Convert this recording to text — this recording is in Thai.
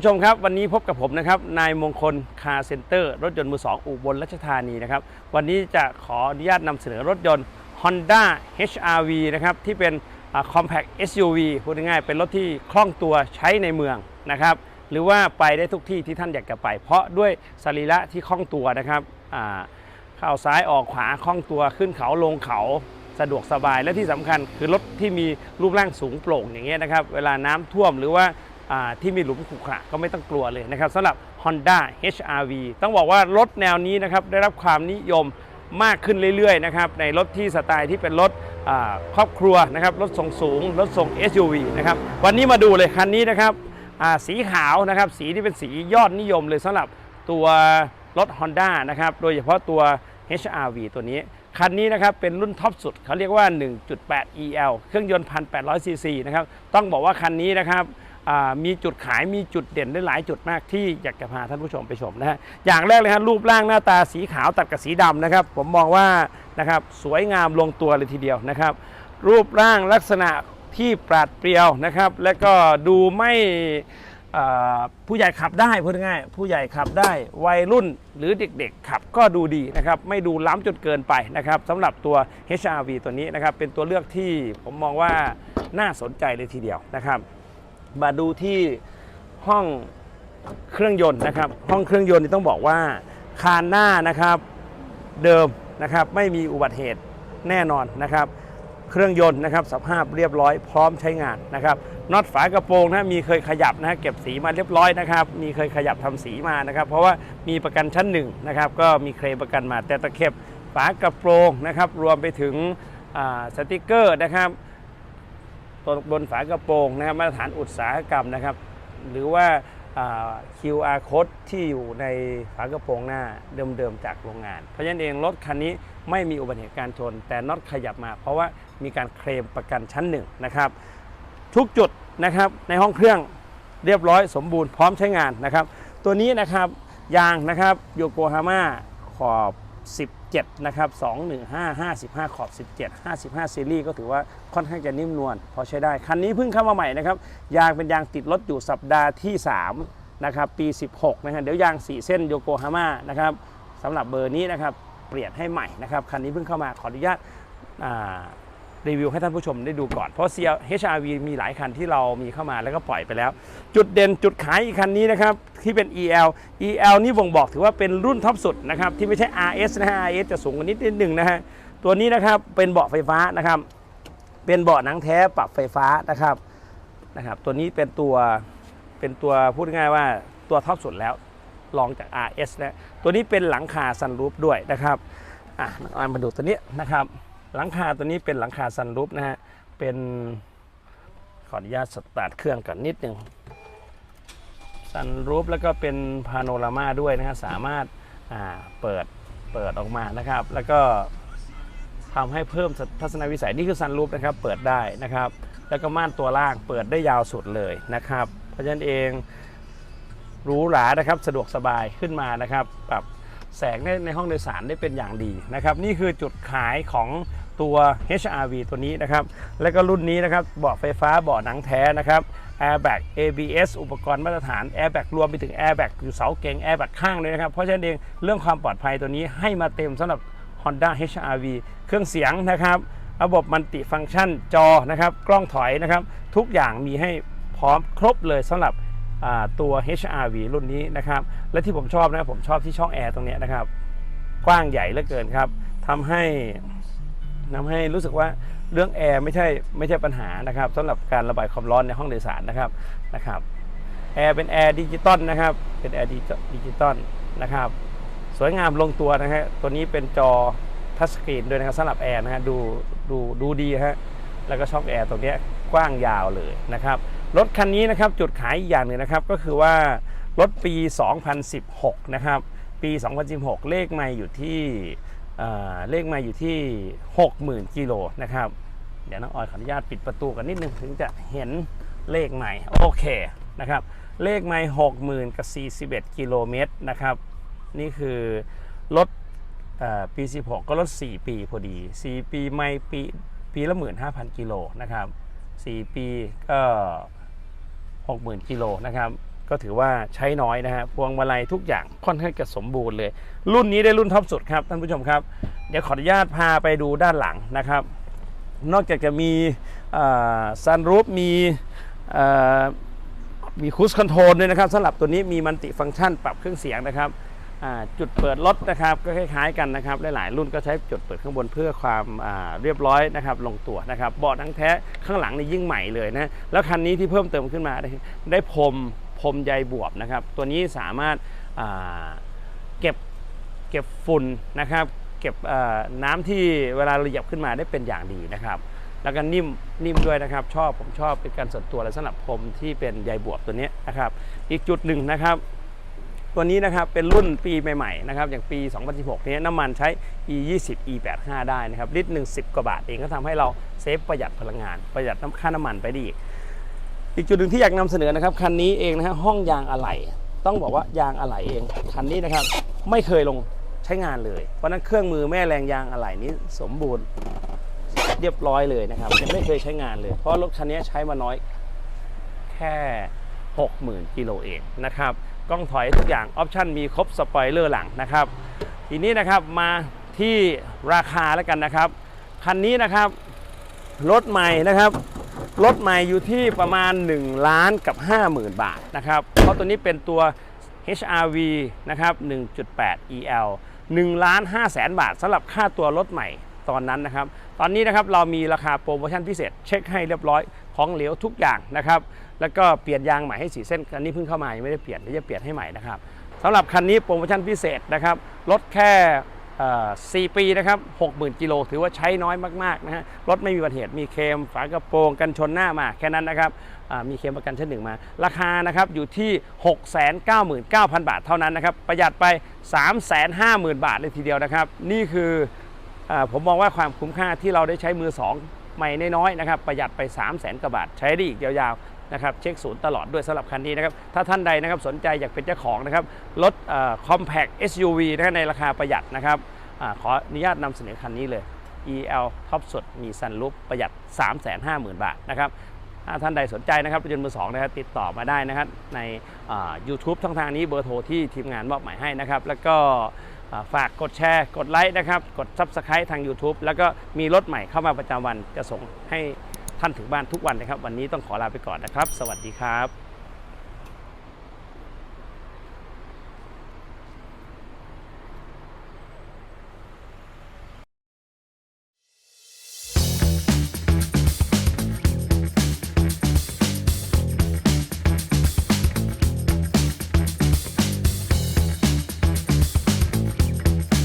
ผู้ชมครับ วันนี้พบกับผมนะครับนายมงคลคาร์เซ็นเตอร์รถยนต์มือสองอุบลราชธานีนะครับวันนี้จะขออนุญาตนำเสนอรถยนต์ Honda HRV นะครับที่เป็น compact SUV พูดง่ายๆเป็นรถที่คล่องตัวใช้ในเมืองนะครับหรือว่าไปได้ทุกที่ที่ท่านอยากจะไป เพราะด้วยสรีระที่คล่องตัวนะครับเข้าซ้ายออกขวาคล่องตัวขึ้นเขาลงเขาสะดวกสบายและที่สำคัญคือรถที่มีรูปร่างสูงโปร่งอย่างเงี้ยนะครับเวลาน้ำท่วมหรือว่า ที่มีหลุมขรุขระก็ไม่ต้องกลัวเลยนะครับสำหรับ Honda HRV ต้องบอกว่ารถแนวนี้นะครับได้รับความนิยมมากขึ้นเรื่อยๆนะครับในรถที่สไตล์ที่เป็นรถครอบครัวนะครับรถทรงสูง รถทรง SUV นะครับวันนี้มาดูเลยคันนี้นะครับสีขาวนะครับสีที่เป็นสียอดนิยมเลยสำหรับตัวรถ Honda นะครับโดยเฉพาะตัว HRV ตัวนี้ คันนี้นะครับเป็นรุ่นท็อปสุด เขาเรียกว่า 1.8 EL เครื่องยนต์ 1,800ซีซีนะครับต้องบอกว่าคันนี้นะครับ มีจุดขายมีจุดเด่นได้หลายจุดมากที่อยากจะพาท่านผู้ชมไปชมนะฮะอย่างแรกเลยฮะรูปร่างหน้าตาสีขาวตัดกับสีดำนะครับ ผมมองว่านะครับสวยงามลงตัวเลยทีเดียวนะครับ รูปร่างลักษณะที่ปราดเปรียวนะครับ และก็ดูไม่ผู้ใหญ่ขับได้พูดง่ายผู้ใหญ่ขับได้วัยรุ่นหรือเด็กๆ ขับก็ดูดีนะครับ ไม่ดูล้ำจนเกินไปนะครับสำหรับตัว HRV ตัวนี้นะครับ เป็นตัวเลือกที่ผมมองว่าน่าสนใจเลยทีเดียวนะครับ มาดูที่ห้องเครื่องยนต์นะครับ ห้องเครื่องยนต์นี่ต้องบอกว่าคานหน้านะครับเดิมนะครับไม่มีอุบัติเหตุแน่นอนนะครับ เครื่องยนต์นะครับสภาพเรียบร้อยพร้อมใช้งานนะครับน็อตฝากระโปรงนะมีเคยขยับนะเก็บสีมาเรียบร้อยนะครับ มีเคยขยับทำสีมานะครับ เพราะว่ามีประกันชั้นหนึ่งนะครับ ก็มีเคลมประกันมาแต่ตะเข็บฝากระโปรงนะครับ รวมไปถึงสติกเกอร์นะครับ ตัวบนฝากระโปรงนะครับมาตรฐานอุตสาหกรรมนะครับ หรือว่าา QR code ที่อยู่ในฝากระโปรงหน้าเดิมๆจากโรงงาน เพราะฉะนั้นเองรถคันนี้ไม่มีอุบัติเหตุการชน แต่น็อตขยับมา เพราะว่ามีการเคลมประกันชั้นหนึ่งนะครับ ทุกจุดนะครับในห้องเครื่องเรียบร้อยสมบูรณ์พร้อมใช้งานนะครับ ตัวนี้นะครับยางนะครับโยโกฮาม่าขอบ 17 นะครับ 215 55 ขอบ 17 55 ซีรีส์ก็ถือว่าค่อนข้างจะนิ่มนวลพอใช้ได้ คันนี้เพิ่งเข้ามาใหม่นะครับ ยางเป็นยางติดรถอยู่สัปดาห์ที่ 3 นะครับ ปี 16 นะฮะเดี๋ยวยาง 4 เส้นโยโกฮาม่านะครับสำหรับเบอร์นี้นะครับ เปลี่ยนให้ใหม่นะครับ คันนี้เพิ่งเข้ามาขออนุญาตอ่า รีวิวให้ท่านผู้ชมได้ดูก่อน เพราะ CL HRV มีหลายคันที่เรามีเข้ามาแล้วก็ปล่อยไปแล้ว จุดเด่นจุดขายอีกคันนี้นะครับ ที่เป็น EL EL นี่บ่งบอกถือว่าเป็นรุ่นท็อปสุดนะครับ ที่ไม่ใช่ RS นะฮะ RS จะสูงกว่านิดนิดหนึ่งนะฮะ ตัวนี้นะครับเป็นเบาะไฟฟ้านะครับ เป็นเบาะหนังแท้ปรับไฟฟ้านะครับนะครับ ตัวนี้เป็นตัวเป็นตัวพูดง่ายว่าตัวท็อปสุดแล้วรองจาก RS นะตัวนี้เป็นหลังคาซันรูฟด้วยนะครับอะมาดูตัวนี้นะครับ หลังคาตัวนี้เป็นหลังคาซันรูฟนะฮะ เป็นขออนุญาตสตาร์ทเครื่องก่อนนิดหนึ่งซันรูฟแล้วก็เป็นพาโนรามาด้วยนะฮะสามารถาเปิดเปิดออกมานะครับ แล้วก็ทำให้เพิ่มทัศนวิสัยนี่คือซันรูฟนะครับเปิดได้นะครับ แล้วก็ม่านตัวล่างเปิดได้ยาวสุดเลยนะครับ เพราะฉะนั้นเองหรูหรานะครับสะดวกสบายขึ้นมานะครับปรับแสงในห้องโดยสารได้เป็นอย่างดีนะครับ นี่คือจุดขายของ ตัว HRV ตัวนี้นะครับ แล้วก็รุ่นนี้นะครับเบาะไฟฟ้าเบาะหนังแท้นะครับ Airbag ABS อุปกรณ์มาตรฐาน Airbag รวมไปถึง Airbag อยู่เสาเก่ง Airbag ข้างเลยนะครับ เพราะฉะนั้นเองเรื่องความปลอดภัยตัวนี้ให้มาเต็มสำหรับ Honda HRV เครื่องเสียงนะครับ ระบบมัลติฟังก์ชันจอนะครับ กล้องถอยนะครับ ทุกอย่างมีให้พร้อมครบเลยสำหรับตัว HRV รุ่นนี้นะครับ และที่ผมชอบนะผมชอบที่ช่องแอร์ตรงนี้นะครับ กว้างใหญ่เหลือเกินครับทำให้ ทำให้รู้สึกว่าเรื่องแอร์ไม่ใช่ไม่ใช่ปัญหานะครับสำหรับการระบายความร้อนในห้องโดยสารนะครับนะครับแอร์เป็นแอร์ดิจิตอลนะครับเป็นแอร์ดิจิตอลนะครับสวยงามลงตัวนะฮะตัวนี้เป็นจอทัชสกรีนด้วยนะครับสำหรับแอร์นะฮะดูดูดูดีฮะแล้วก็ช่องแอร์ตรงนี้กว้างยาวเลยนะครับรถคันนี้นะครับจุดขายอีกอย่างหนึ่งนะครับก็คือว่ารถปี 2016 นะครับ ปี 2016 เลขไม่อยู่ที่ เเลขม่อยู่ที่ 60,000กิโลนะครับ เดี๋ยวน้องออยขออนุญาตปิดประตูกันนิดนึงถึงจะเห็นเลขใหม่โอเคนะครับเลขไม่60,000กับ41กิโลเมตรนะครับ นี่คือรถปี 16 ก็รถ4ปีพอดี 4 ปีไม่ปีปีละ 15,000 กิโลนะครับ 4 ปีก็ 60,000 กิโลนะครับ ก็ถือว่าใช้น้อยนะฮะพวงมาลัยทุกอย่างค่อนข้างจะสมบูรณ์เลย รุ่นนี้ได้รุ่นท็อปสุดครับท่านผู้ชมครับ เดี๋ยวขออนุญาตพาไปดูด้านหลังนะครับ นอกจากจะมีซันรูฟมีมีคูสคอนโทรลด้วยนะครับสำหรับตัวนี้มีมัลติฟังก์ชันปรับเครื่องเสียงนะครับจุดเปิดรถนะครับก็คล้ายๆกันนะครับหลายๆรุ่นก็ใช้จุดเปิดข้างบนเพื่อความาเรียบร้อยนะครับลงตัวนะครับเบาะหนังแท้ข้างหลังนี่ยิ่งใหม่เลยนะแล้วคันนี้ที่เพิ่มเติมขึ้นมาได้ได้พรม พรมใยบวบนะครับ ตัวนี้สามารถาเก็บเก็บฝุ่นนะครับ เก็บน้ำที่เวลาเราเหยียบขึ้นมาได้เป็นอย่างดีนะครับ แล้วก็นิ่มนิ่มด้วยนะครับ ชอบผมชอบเป็นการส่วนตัวและสำหรับผมที่เป็นใยบวบตัวนี้นะครับ อีกจุดหนึ่งนะครับตัวนี้นะครับเป็นรุ่นปีใหม่ๆนะครับอย่างปี 2016 นี้น้ำมันใช้ e 2 0 e 8 5ได้นะครับลิตรหนึ่ง10 กว่าบาทเองก็ทำให้เราเซฟประหยัดพลังงาน ประหยัดน้ำค่าน้ำมันไปได้อีก อีกจุดหนึ่งที่อยากนำเสนอนะครับคันนี้เองนะฮะห้องยางอะไหล่ต้องบอกว่ายางอะไหล่เองคันนี้นะครับไม่เคยลงใช้งานเลย เพราะฉะนั้นเครื่องมือแม่แรงยางอะไหล่นี้สมบูรณ์เรียบร้อยเลยนะครับยังไม่เคยใช้งานเลย เพราะรถคันนี้ใช้มาน้อยแค่ 60,000กิโลเองนะครับกล้องถอยทุกอย่างออปชันมีครบสปอยเลอร์หลังนะครับ ทีนี้นะครับมาที่ราคาแล้วกันนะครับ คันนี้นะครับรถใหม่นะครับ รถใหม่อยู่ที่ประมาณ 1 ล้านกับ 50,000 บาทนะครับเพราะตัวนี้เป็นตัว HRV นะครับ 1.8 EL 1ล้าน5แสนบาทสำหรับค่าตัวรถใหม่ตอนนั้นนะครับ ตอนนี้นะครับเรามีราคาโปรโมชั่นพิเศษ เช็คให้เรียบร้อยของเหลวทุกอย่างนะครับ แล้วก็เปลี่ยนยางใหม่ให้สีเส้น อันนี้เพิ่งเข้ามายังไม่ได้เปลี่ยนเดี๋ยวจะเปลี่ยนให้ใหม่นะครับสำหรับคันนี้โปรโมชั่นพิเศษนะครับลดแค่ 4 ปีนะครับ 60,000 กิโล ถือว่าใช้น้อยมาก ๆ นะฮะ รถไม่มีอุบัติเหตุมีเคม ฝากระโปรง กันชนหน้ามา แค่นั้นนะครับ มีเคมประกันชั้นหนึ่งมา ราคานะครับอยู่ที่ 699,000 บาทเท่านั้นนะครับ ประหยัดไป 350,000 บาทเลยทีเดียวนะครับ นี่คืออผมมองว่าความคุ้มค่าที่เราได้ใช้มือ 2 ใหม่น้อยๆนะครับ ประหยัดไป 3 0 0 0 0 0กว่าบาท ใช้ได้อีกยาวๆ นะครับเช็คศูนย์ตลอดด้วยสำหรับคันนี้นะครับถ้าท่านใดนะครับสนใจอยากเป็นเจ้าของนะครับรถคอมแพค SUV นะครับในราคาประหยัดนะครับอขออนุญาตนำเสนอคันนี้เลย EL ท็อปสุดมีซันรูปประหยัด 350,000 บาทนะครับถ้าท่านใดสนใจนะครับรถยนต์มือสองนะครับติดต่อมาได้นะครับในอ่า YouTube ช่องทางนี้เบอร์โทรที่ทีมงานมอบหมายให้นะครับ แล้วก็ฝากกดแชร์ กดไลค์นะครับ กด Subscribe ทาง YouTube แล้วก็มีรถใหม่เข้ามาประจำวันจะส่งให้ ท่านถึงบ้านทุกวันนะครับ วันนี้ต้องขอลาไปก่อนนะครับ สวัสดีครับ